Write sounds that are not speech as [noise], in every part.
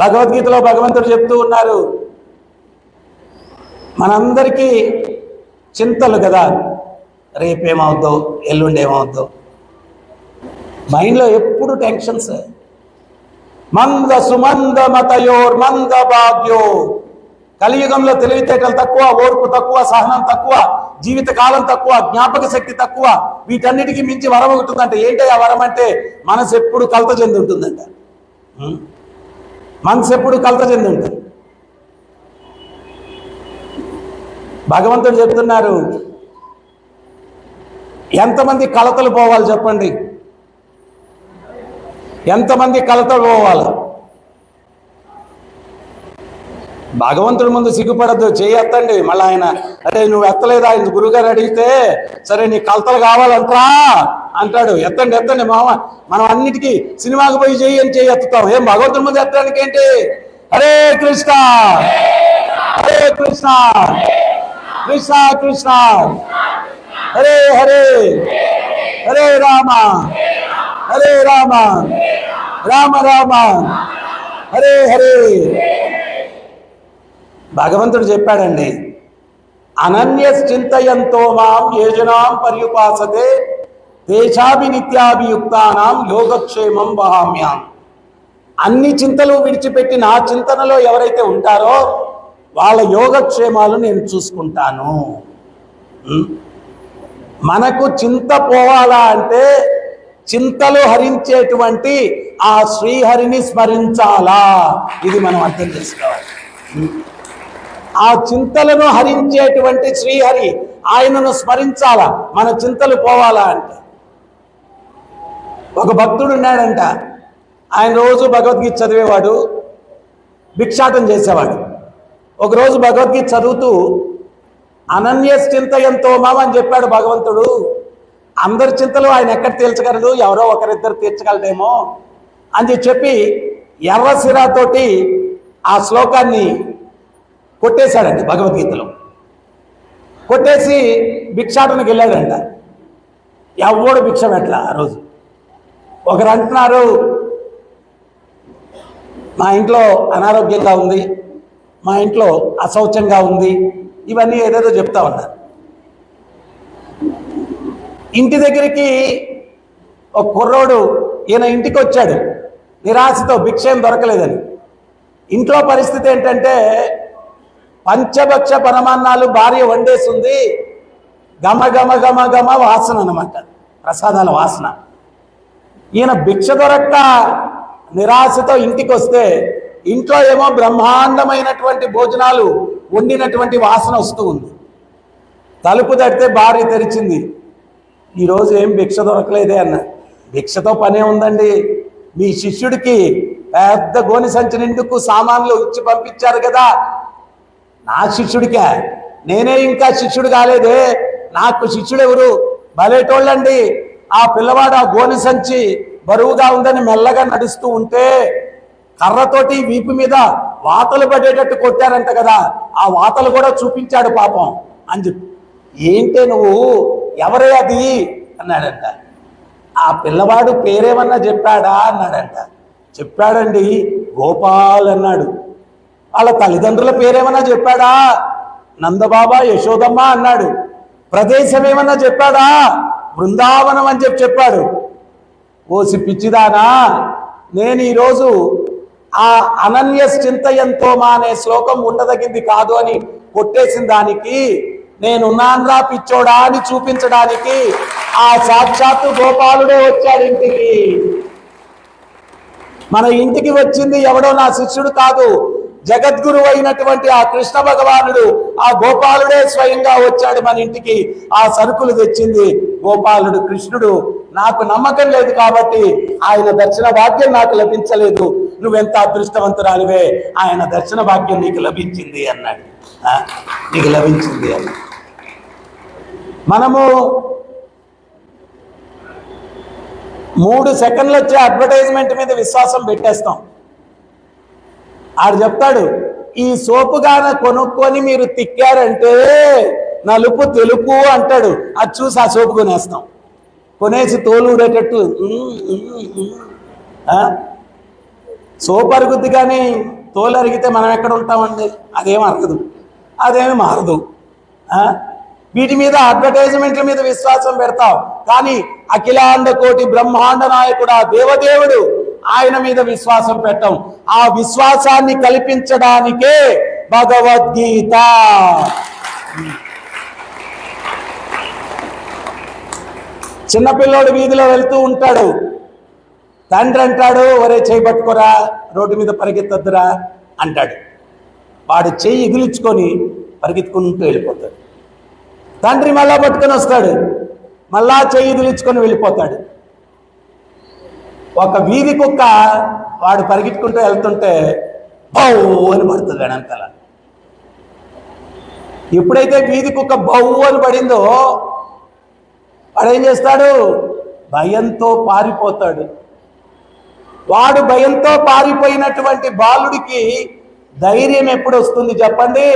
భగవద్గీతలో భగవంతుడు చెప్తూ ఉన్నారు. మనందరికీ చింతలు కదా. రేపేమవుద్దో ఎల్లుండి ఏమవుద్దో మైండ్లో ఎప్పుడు టెన్షన్స్. మంద సుమంద మతయోర్ మంద భాగ్యో. కలియుగంలో తెలివితేటలు తక్కువ ఓర్పు తక్కువ సహనం తక్కువ జీవిత కాలం తక్కువ జ్ఞాపక శక్తి తక్కువ వీటన్నిటికీ మించి వరం ఉంటుందంటే ఏంటి ఆ వరం అంటే మనసు ఎప్పుడు కలత చెంది ఉంటుందంట. మనసు ఎప్పుడు కలత చెంది ఉంటుంది భగవంతుడు చెప్తున్నారు ఎంతమంది కలతలు పోవాలి చెప్పండి? ఎంతమంది కలతలు పోవాలి? భగవంతుడి ముందు సిగ్గుపడద్దు చేయత్తండి మళ్ళీ ఆయన అరే నువ్వు ఎత్తలేదా? ఆయన గురుగారు అడిగితే సరే నీ కలతలు కావాలంటరా. అంటాడు ఎత్తండి ఎత్తండి మామ మనం అన్నిటికీ సినిమాకి పోయి చేయి అని చేయి ఎత్తుతాం. ఏం భగవంతుడి ముందు ఎత్తడానికి ఏంటి? హరే కృష్ణ! హరే కృష్ణ! కృష్ణ కృష్ణ! హరే హరే! హరే రామ! హరే రామ! రామ రామ! హరే హరే! భగవంతుడు చెప్పాడండి అనన్య చింతయంతో మాం యోజనాం పర్యుపాసతే దేశాభి నిత్యాభియుక్తానాం యోగక్షేమం వహామ్యాం. అన్ని చింతలు విడిచిపెట్టి నా చింతనలో ఎవరైతే ఉంటారో వాళ్ళ యోగక్షేమాలు నేను చూసుకుంటాను. మనకు చింత పోవాలా అంటే చింతలు హరించేటువంటి ఆ శ్రీహరిని స్మరించాలా? ఇది మనం అర్థం చేసుకోవాలి. ఆ చింతలను హరించేటువంటి శ్రీహరి ఆయనను స్మరించాలా? మన చింతలు పోవాలా అంటే. ఒక భక్తుడు ఉన్నాడంట. ఆయన రోజు భగవద్గీత చదివేవాడు భిక్షాటం చేసేవాడు. ఒకరోజు భగవద్గీత చదువుతూ అనన్య చింతయంతో మామ అని చెప్పాడు భగవంతుడు. అందరి చింతలు ఆయన ఎక్కడ తీర్చగలడు? ఎవరో ఒకరిద్దరు తీర్చగలడేమో అని చెప్పి ఎర్ర సిరాతోటి ఆ శ్లోకాన్ని కొట్టేశాడండి భగవద్గీతలో. కొట్టేసి భిక్షాటనకి వెళ్ళాడంట. ఎవడు భిక్ష పెట్టలా ఆ రోజు? ఒకరు అంటున్నారు మా ఇంట్లో అనారోగ్యంగా ఉంది మా ఇంట్లో అశౌచంగా ఉంది ఇవన్నీ ఏదేదో చెప్తా ఉన్నారు. ఇంటి దగ్గరికి ఒక కుర్రోడు ఈయన ఇంటికి వచ్చాడు నిరాశతో భిక్షేం దొరకలేదని. ఇంట్లో పరిస్థితి ఏంటంటే పంచభక్ష పరమాన్నాలు భార్య వండేస్తుంది గమ గమ గమ గమ వాసన అనమాట ప్రసాదాల వాసన. ఈయన భిక్ష దొరక్క నిరాశతో ఇంటికి వస్తే ఇంట్లో ఏమో బ్రహ్మాండమైనటువంటి భోజనాలు వండినటువంటి వాసన వస్తూ ఉంది. తలుపు తడితే భార్య తెరిచింది. ఈరోజు ఏం భిక్ష దొరకలేదే అన్న. భిక్షతో పనే ఉందండి. మీ శిష్యుడికి పెద్ద గోని సంచి నిండుకు సామాన్లు ఇచ్చి పంపించారు కదా. నా శిష్యుడికే? నేనే ఇంకా శిష్యుడు కాలేదే. నాకు శిష్యుడు ఎవరు భలేటోళ్ళండి ఆ పిల్లవాడు ఆ గోని సంచి బరువుగా ఉందని మెల్లగా నడుస్తూ ఉంటే కర్రతోటి వీపు మీద వాతలు పడేటట్టు కొట్టారంట కదా. ఆ వాతలు కూడా చూపించాడు పాపం అని చెప్పి. ఏంటే నువ్వు? ఎవరే అది? అన్నాడంట. ఆ పిల్లవాడు పేరేమన్నా చెప్పాడా? అన్నాడంట. చెప్పాడండి గోపాల్ అన్నాడు. వాళ్ళ తల్లిదండ్రుల పేరేమన్నా చెప్పాడా? నందబాబా యశోదమ్మ అన్నాడు. ప్రదేశం ఏమన్నా చెప్పాడా? బృందావనం అని చెప్పి చెప్పాడు. ఓసి పిచ్చిదానా నేను ఈరోజు ఆ అనన్య చింతయంతో మా అనే శ్లోకం ఉండదగింది కాదు అని కొట్టేసిన దానికి నేనున్నాన్రా పిచ్చోడా అని చూపించడానికి ఆ సాక్షాత్తు గోపాలుడే వచ్చాడు ఇంటికి. మన ఇంటికి వచ్చింది ఎవడో నా శిష్యుడు కాదు. జగద్గురు అయినటువంటి ఆ కృష్ణ భగవానుడు ఆ గోపాలుడే స్వయంగా వచ్చాడు మన ఇంటికి. ఆ సరుకులు తెచ్చింది గోపాలుడు కృష్ణుడు. నాకు నమ్మకం లేదు కాబట్టి ఆయన దర్శన భాగ్యం నాకు లభించలేదు. నువ్వెంత అదృష్టవంతురాలివే ఆయన దర్శన భాగ్యం నీకు లభించింది అన్నాడు. నీకు లభించింది అన్నాడు. మనము మూడు సెకండ్లు వచ్చే అడ్వర్టైజ్మెంట్ మీద విశ్వాసం పెట్టేస్తాం. ఆడు చెప్తాడు ఈ సోపు గాన కొనుక్కొని మీరు తిక్కారంటే నలుపు తెలుపు అంటాడు. అది చూసి ఆ సోపు కొనేస్తాం. కొనేసి తోలు ఊడేటట్టు "ఉమ్, అరుగుద్ది కానీ తోలు అరిగితే మనం ఎక్కడ ఉంటామండి? అదేం అరగదు. అదేమి మారదు. వీటి మీద అడ్వర్టైజ్మెంట్ల మీద విశ్వాసం పెడతాం. కానీ అఖిలాండ కోటి బ్రహ్మాండ నాయకుడు ఆ దేవదేవుడు ఆయన మీద విశ్వాసం పెట్టం. ఆ విశ్వాసాన్ని కల్పించడానికే భగవద్గీత. చిన్నపిల్లోడు వీధిలో వెళ్తూ ఉంటాడు. తండ్రి అంటాడు ఒరే చేయి పట్టుకోరా రోడ్డు మీద పరిగెత్తద్దురా అంటాడు. వాడు చెయ్యి ఎగిలించుకొని పరిగెత్తుకుంటూ వెళ్ళిపోతాడు. తండ్రి మళ్ళా పట్టుకొని వస్తాడు. మళ్ళా చెయ్యి ఎగిలించుకొని వెళ్ళిపోతాడు. ఒక వీధి కుక్క వాడు పరిగెట్టుకుంటూ వెళ్తుంటే బౌ అని పడుతుంది అంతలా. ఎప్పుడైతే వీధి కుక్క బౌ అని పడిందో వాడు ఏం చేస్తాడు? భయంతో పారిపోతాడు. వాడు భయంతో పారిపోయినటువంటి బాలుడికి ధైర్యం ఎప్పుడు వస్తుంది చెప్పండి?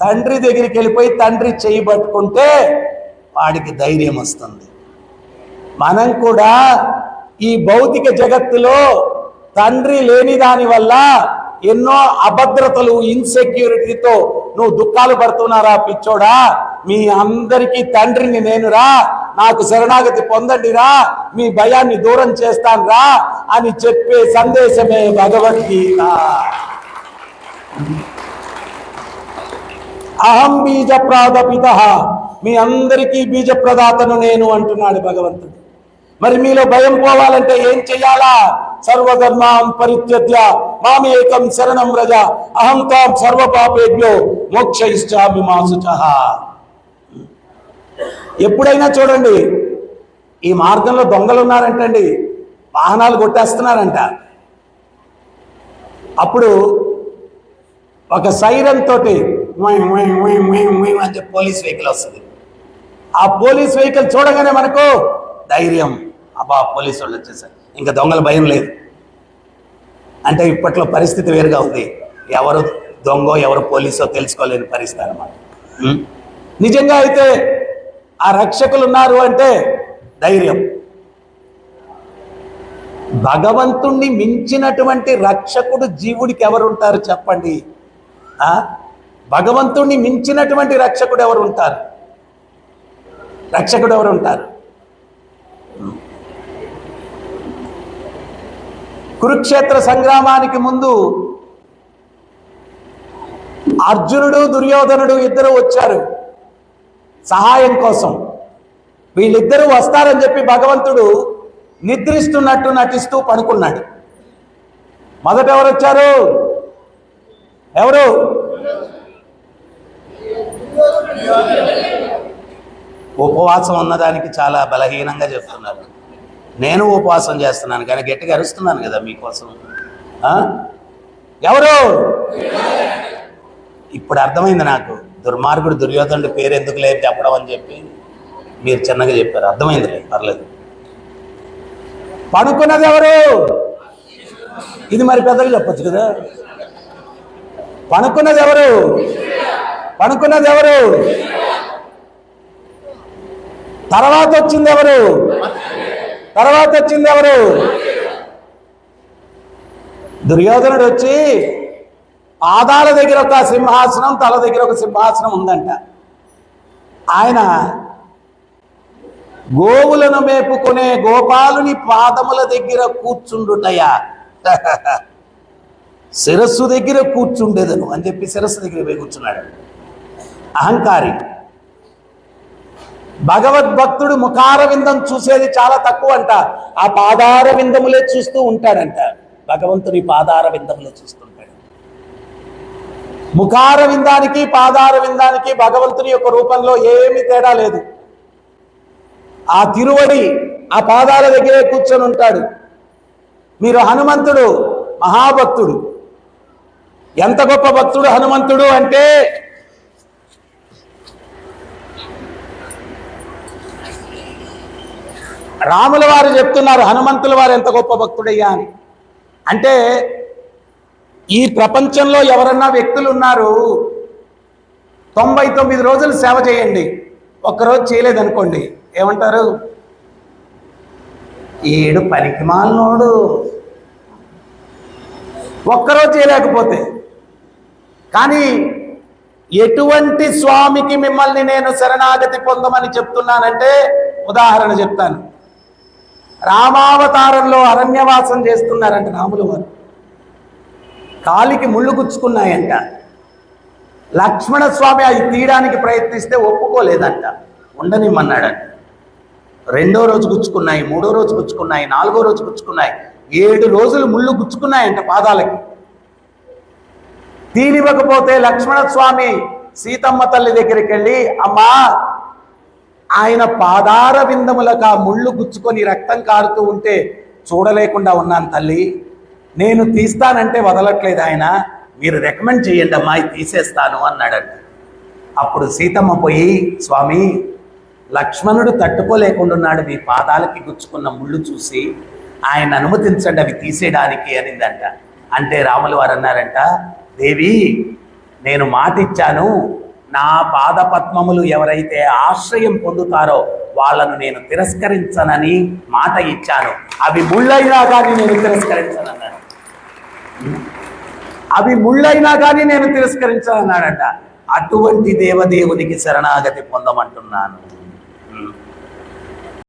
తండ్రి దగ్గరికి వెళ్ళిపోయి తండ్రి చేయి పట్టుకుంటే వాడికి ధైర్యం వస్తుంది. మనం కూడా ఈ భౌతిక జగత్తులో తండ్రి లేని దాని వల్ల ఎన్నో అభద్రతలు ఇన్సెక్యూరిటీతో నువ్వు దుఃఖాలు పడుతున్నారా పిచ్చోడా? మీ అందరికీ తండ్రిని నేనురా. నాకు శరణాగతి పొందండిరా. మీ భయాన్ని దూరం చేస్తానురా అని చెప్పే సందేశమే భగవద్గీత. అహం బీజ ప్రాదపిత మీ అందరికీ బీజ ప్రదాతను నేను అంటున్నాడు భగవంతుడు. మరి మీలో భయం పోవాలంటే ఏం చెయ్యాలా? సర్వధర్మాం పరిత్యజ్య మామేకం శరణం రజ అహం తాం సర్వ పాపేభ్యో మోక్ష ఇష్టామి మాసుచ ఎప్పుడైనా చూడండి ఈ మార్గంలో దొంగలు ఉన్నారంటండి వాహనాలు కొట్టేస్తున్నారంట. అప్పుడు ఒక సైరన్ తోటి మొయ్ అని పోలీస్ వెహికల్ వస్తుంది. ఆ పోలీస్ వెహికల్ చూడగానే మనకు ధైర్యం. అబ్బా పోలీసు వాళ్ళు వచ్చేసారు. ఇంకా దొంగల భయం లేదు. అంటే ఇప్పట్లో పరిస్థితి వేరుగా ఉంది. ఎవరు దొంగో ఎవరు పోలీసో తెలుసుకోలేని పరిస్థితి అనమాట నిజంగా అయితే ఆ రక్షకులు ఉన్నారు అంటే ధైర్యం. భగవంతుణ్ణి మించినటువంటి రక్షకుడు జీవుడికి ఎవరు ఉంటారు చెప్పండి భగవంతుణ్ణి మించినటువంటి రక్షకుడు ఎవరు ఉంటారు రక్షకుడు ఎవరు ఉంటారు కురుక్షేత్ర సంగ్రామానికి ముందు అర్జునుడు దుర్యోధనుడు ఇద్దరు వచ్చారు సహాయం కోసం. వీళ్ళిద్దరూ వస్తారని చెప్పి భగవంతుడు నిద్రిస్తున్నట్టు నటిస్తూ పడుకున్నాడు. మొదట ఎవరు వచ్చారు? ఎవరు? ఉపవాసం ఉన్నదానికి చాలా బలహీనంగా చెప్తున్నారు. నేను ఉపవాసం చేస్తున్నాను కానీ గట్టిగా అరుస్తున్నాను కదా మీకోసం. ఎవరు? ఇప్పుడు అర్థమైంది నాకు. దుర్మార్గుడు దుర్యోధనుడి పేరు ఎందుకు లేదు చెప్పడం అని చెప్పి మీరు చిన్నగా చెప్పారు. అర్థమైందిలే పర్లేదు. పడుకున్నది ఎవరు? ఇది మరి పెద్దగా చెప్పచ్చు కదా. పడుకున్నది ఎవరు? పడుకున్నది ఎవరు? తర్వాత వచ్చింది ఎవరు? తర్వాత వచ్చింది ఎవరు? దుర్యోధనుడు వచ్చి పాదాల దగ్గర ఒక సింహాసనం తల దగ్గర ఒక సింహాసనం ఉందంట. ఆయన గోవులను మేపుకునే గోపాలుని పాదముల దగ్గర కూర్చుండుటయా [laughs] శిరస్సు దగ్గర కూర్చుండేదను అని చెప్పి శిరస్సు దగ్గర పోయి కూర్చున్నాడు. అహంకారి. భగవద్భక్తుడు ముఖారవిందం చూసేది చాలా తక్కువ అంట ఆ పాదార విందములే చూస్తూ ఉంటాడంట. భగవంతుని పాదార విందములే చూస్తుంటాడు. ముఖార విందానికి పాదార విందానికి భగవంతుని యొక్క రూపంలో ఏమీ తేడా లేదు. ఆ తిరువడి ఆ పాదాల దగ్గరే కూర్చొని ఉంటాడు. మీరు హనుమంతుడు మహాభక్తుడు. ఎంత గొప్ప భక్తుడు హనుమంతుడు అంటే రాముల వారు చెప్తున్నారు హనుమంతుల వారు ఎంత గొప్ప భక్తుడయ్యా అని. అంటే ఈ ప్రపంచంలో ఎవరన్నా వ్యక్తులు ఉన్నారు తొంభై తొమ్మిది రోజులు సేవ చేయండి ఒక్కరోజు చేయలేదనుకోండి ఏమంటారు? ఏడు పనికిమాలనోడు ఒక్కరోజు చేయలేకపోతే. కానీ ఎటువంటి స్వామికి మిమ్మల్ని నేను శరణాగతి పొందమని చెప్తున్నానంటే ఉదాహరణ చెప్తాను. రామావతారంలో అరణ్యవాసం చేస్తున్నారంట రాముల వారు. కాలికి ముళ్ళు గుచ్చుకున్నాయంట. లక్ష్మణ స్వామి అది తీయడానికి ప్రయత్నిస్తే ఒప్పుకోలేదంట. ఉండనిమ్మన్నాడంట. రెండో రోజు గుచ్చుకున్నాయి మూడో రోజు గుచ్చుకున్నాయి నాలుగో రోజు గుచ్చుకున్నాయి ఏడు రోజులు ముళ్ళు గుచ్చుకున్నాయంట పాదాలకి. తీనివ్వకపోతే లక్ష్మణ స్వామి సీతమ్మ తల్లి దగ్గరికి వెళ్ళి అమ్మా ఆయన పాదార విందములకు ఆ ముళ్ళు గుచ్చుకొని రక్తం కారుతూ ఉంటే చూడలేకుండా ఉన్నాను తల్లి. నేను తీస్తానంటే వదలట్లేదు ఆయన. మీరు రికమెండ్ చేయండి అమ్మా తీసేస్తాను అన్నాడంట. అప్పుడు సీతమ్మ పోయి స్వామి లక్ష్మణుడు తట్టుకోలేకుండా ఉన్నాడు మీ పాదాలకి గుచ్చుకున్న ముళ్ళు చూసి ఆయన అనుమతించండి అవి తీసేయడానికి అనిందంట. అంటే రాములు వారు అన్నారంట దేవి నేను మాట ఇచ్చాను నా పాదపద్మములు ఎవరైతే ఆశ్రయం పొందుతారో వాళ్ళను నేను తిరస్కరించనని మాట ఇచ్చాను. అవి ముళ్ళైనా కానీ నేను తిరస్కరించనన్నాను అవి ముళ్ళైనా కానీ నేను తిరస్కరించనన్నాడంట. అటువంటి దేవదేవునికి శరణాగతి పొందమంటున్నాను.